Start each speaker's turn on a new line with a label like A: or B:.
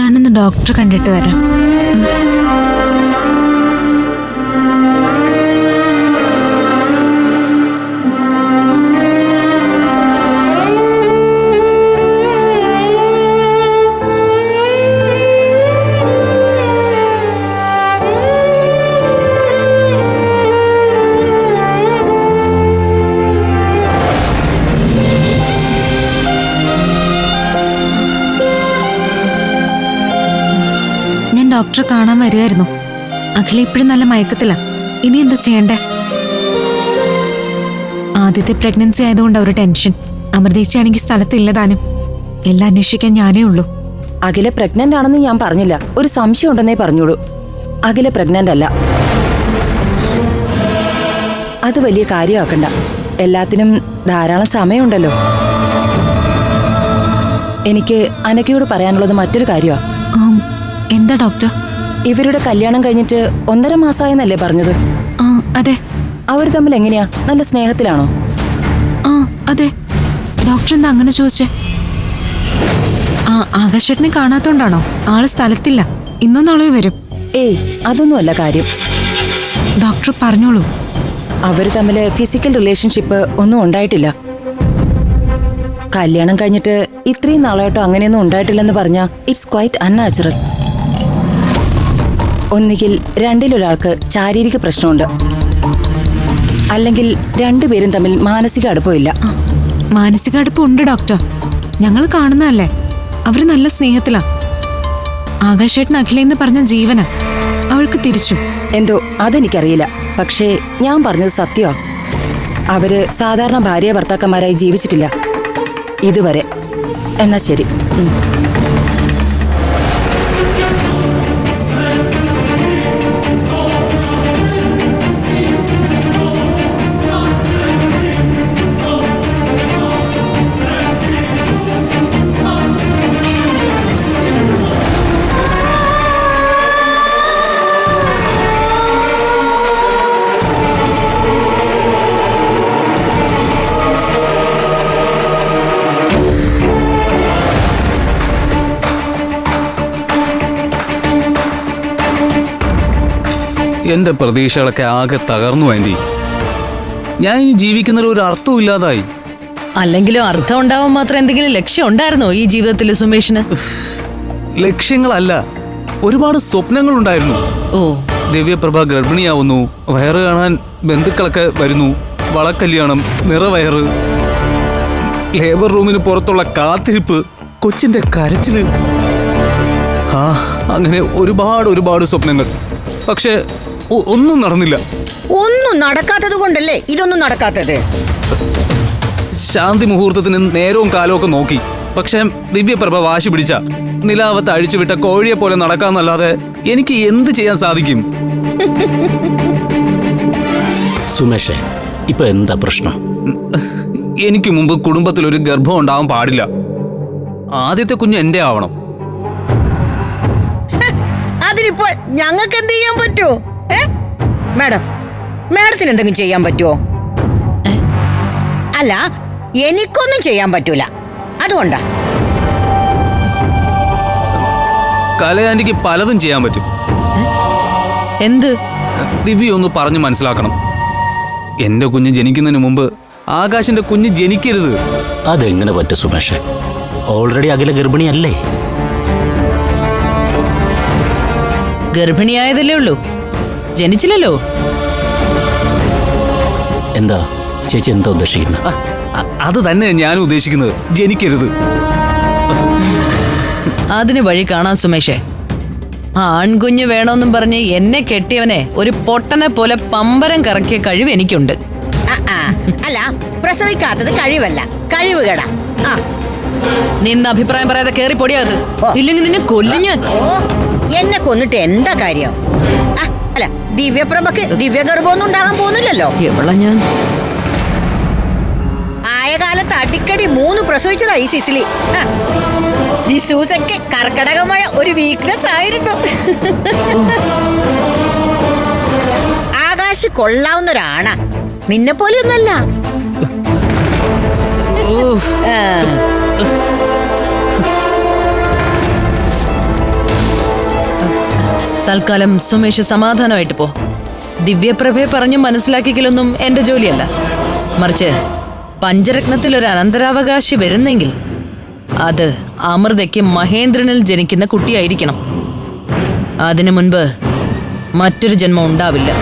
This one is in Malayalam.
A: ഞാനൊന്ന് ഡോക്ടറെ കണ്ടിട്ട് വരാം. ഡോക്ടറെ കാണാൻ വരുമായിരുന്നു അഖില ഇപ്പോഴും നല്ല മയക്കത്തില്ല ഇനി എന്താ ചെയ്യണ്ടേ? ആദ്യത്തെ പ്രഗ്നൻസി ആയതുകൊണ്ട് ഒരു ടെൻഷൻ അമൃതേച്ചിയാണെങ്കിൽ സ്ഥലത്തില്ലതാനും എല്ലാം അന്വേഷിക്കാൻ ഞാനേ ഉള്ളൂ.
B: അഖില പ്രഗ്നന്റ് ആണെന്ന് ഞാൻ പറഞ്ഞില്ല. ഒരു സംശയം ഉണ്ടെന്നേ പറഞ്ഞോളൂ. അഖില പ്രഗ്നന്റ് അല്ല. അത് വലിയ കാര്യമാക്കണ്ട. എല്ലാത്തിനും ധാരാളം സമയമുണ്ടല്ലോ. എനിക്ക് അനക്കയോട് പറയാനുള്ളത് മറ്റൊരു കാര്യമാണ്
A: എന്താ ഡോക്ടർ?
B: ഇവരുടെ കല്യാണം കഴിഞ്ഞിട്ട് ഒന്നര മാസമായെന്നല്ലേ പറഞ്ഞത്?
A: ആ അതെ.
B: അവർ തമ്മിൽ എങ്ങനെയാ? നല്ല സ്നേഹത്തിലാണോ?
A: ആ അതെ. ഡോക്ടർ എന്താ അങ്ങനെ ചോദിച്ചേ? ആ ആകാശേട്ടനെ കാണാത്തോണ്ടാണോ? ആൾ സ്ഥലത്തില്ല. നാളെ വരും.
B: ഏയ് അതൊന്നുമല്ല കാര്യം.
A: ഡോക്ടർ പറഞ്ഞോളൂ.
B: അവർ തമ്മിൽ ഫിസിക്കൽ റിലേഷൻഷിപ്പ് ഒന്നും ഉണ്ടായിട്ടില്ല. കല്യാണം കഴിഞ്ഞിട്ട് ഇത്രയും നാളായിട്ടോ അങ്ങനെയൊന്നും ഉണ്ടായിട്ടില്ലെന്ന് പറഞ്ഞാൽ ഇറ്റ്സ് ക്വൈറ്റ് അൺനാച്ചുറൽ ഒന്നുകിൽ രണ്ടിലൊരാൾക്ക് ശാരീരിക പ്രശ്നമുണ്ട്. അല്ലെങ്കിൽ രണ്ടുപേരും തമ്മിൽ മാനസിക അടുപ്പമില്ല.
A: മാനസിക അടുപ്പം ഉണ്ട് ഡോക്ടർ. ഞങ്ങൾ കാണുന്നതല്ലേ? അവർ നല്ല സ്നേഹത്തിലാ. ആകാശേട്ടൻ അഖിലെന്ന് പറഞ്ഞ ജീവന. അവൾക്ക് തിരിച്ചു.
B: എന്തോ അതെനിക്കറിയില്ല. പക്ഷേ ഞാൻ പറഞ്ഞത് സത്യമാ അവർ സാധാരണ ഭാര്യ ഭർത്താക്കന്മാരായി ജീവിച്ചിട്ടില്ല. ഇതുവരെ. എന്നാ ശരി.
C: എന്റെ പ്രതീക്ഷകളൊക്കെ ആകെ തകർന്നു ആന്റി ഞാൻ ഇനി ജീവിക്കുന്നതിൽ ഒരു അർത്ഥവും ഇല്ലാതായി.
D: അല്ലെങ്കിലും അർത്ഥം ഉണ്ടാവാൻ മാത്രം എന്തെങ്കിലും ലക്ഷ്യം ഉണ്ടായിരുന്നോ ഈ ജീവിതത്തിൽ സുമേഷിന്?
C: ലക്ഷ്യങ്ങളല്ല ഒരുപാട് സ്വപ്നങ്ങൾ ഉണ്ടായിരുന്നു
D: ഓ.
C: ദിവ്യപ്രഭ ഗർഭിണിയാവുന്നു വയറ് കാണാൻ ബന്ധുക്കളൊക്കെ വരുന്നു വളക്കല്യാണം നിറവയറ് ലേബർ റൂമിന് പുറത്തുള്ള കാത്തിരിപ്പ് കൊച്ചിന്റെ കരച്ചിൽ. ആ അങ്ങനെ ഒരുപാട് ഒരുപാട് സ്വപ്നങ്ങൾ. പക്ഷെ ഒന്നും നടന്നില്ല.
E: ഒന്നും നടക്കാത്തത് കൊണ്ടല്ലേ ഇതൊന്നും നടക്കാത്തത്?
C: ശാന്തി മുഹൂർത്തത്തിന് നേരവും കാലവും ഒക്കെ നോക്കി. പക്ഷെ ദിവ്യപ്രഭ വാശി പിടിച്ച. നിലാവത്ത് അഴിച്ചുവിട്ട കോഴിയെ പോലെ നടക്കാന്നല്ലാതെ എനിക്ക് എന്ത് ചെയ്യാൻ സാധിക്കും?
F: സുമേഷേ ഇപ്പൊ എന്താ പ്രശ്നം?
C: എനിക്ക് മുമ്പ് കുടുംബത്തിൽ ഒരു ഗർഭം ഉണ്ടാവാൻ പാടില്ല. ആദ്യത്തെ കുഞ്ഞ് എന്റെ ആവണം.
E: അതിനിപ്പോ ഞങ്ങൾക്ക് എന്ത് ചെയ്യാൻ പറ്റുമോ ഏ? മാഡം മാഡത്തിന് എന്തെങ്കിലും ചെയ്യാൻ പറ്റുമോ അല്ല എനിക്കൊന്നും ചെയ്യാൻ പറ്റൂല. അതുകൊണ്ടാ.
C: കലയാന്റിക്ക് പലതും ചെയ്യാൻ പറ്റും.
D: എന്ത്?
C: ദിവ്യ ഒന്ന് പറഞ്ഞു മനസ്സിലാക്കണം. എന്റെ കുഞ്ഞ് ജനിക്കുന്നതിന് മുമ്പ് ആകാശിന്റെ കുഞ്ഞ് ജനിക്കരുത്.
F: അതെങ്ങനെ പറ്റും സുമേഷ്? ഓൾറെഡി അഖില ഗർഭിണിയല്ലേ?
D: ഗർഭിണിയായതല്ലേ ഉള്ളൂ. ജനിച്ചില്ലല്ലോ.
F: എന്താ? ചേച്ചി എന്താ ഉദ്ദേശിക്കുന്നത്
C: അത് തന്നെ ഞാൻ ഉദ്ദേശിക്കുന്നത്. ജനിക്കരുത്.
D: അതിന് വഴി കാണാം സുമേഷേ. ആ ആൺകുഞ്ഞ് വേണമെന്നും പറഞ്ഞ് എന്നെ കെട്ടിയവനെ ഒരു പൊട്ടനെ പോലെ പമ്പരം കറക്കിയ കഴിവ് എനിക്കുണ്ട്.
E: അല്ല പ്രസവിക്കാത്തത് കഴിവല്ല. കഴിവുകേടാ. നിന്ന
D: നിന്ന് അഭിപ്രായം പറയാതെ കേറി പൊടിയാത് ഇല്ലെങ്കിൽ നിന്നെ
E: കൊല്ലിഞ്ഞ് എന്നെ കൊന്നിട്ട് എന്താ കാര്യം? അല്ല ദിവ്യപ്രഭക്ക് ദിവ്യഗർഭമൊന്നും ഉണ്ടാകാൻ പോകുന്നില്ലല്ലോ.
D: ഞാൻ?
E: ആയ കാലത്ത് അടിക്കടി മൂന്ന് പ്രസവിച്ചതാ ഈ സിസിലി. ഡിസൂസൊക്കെ കർക്കടക മഴ ഒരു വീക്ക്നെസ് ആയിരുന്നു. ആകാശ് കൊള്ളാവുന്ന ഒരാണാ നിന്നെ പോലെയൊന്നല്ല
D: തൽക്കാലം സുമേഷ് സമാധാനമായിട്ട് പോ. ദിവ്യപ്രഭയെ പറഞ്ഞു മനസ്സിലാക്കിക്കലൊന്നും എന്റെ ജോലിയല്ല. മറിച്ച് പഞ്ചരത്നത്തിൽ ഒരു അനന്തരാവകാശി വരുന്നെങ്കിൽ അത് അമൃതയ്ക്ക് മഹേന്ദ്രനിൽ ജനിക്കുന്ന കുട്ടിയായിരിക്കണം. അതിനു മുൻപ് മറ്റൊരു ജന്മം ഉണ്ടാവില്ല.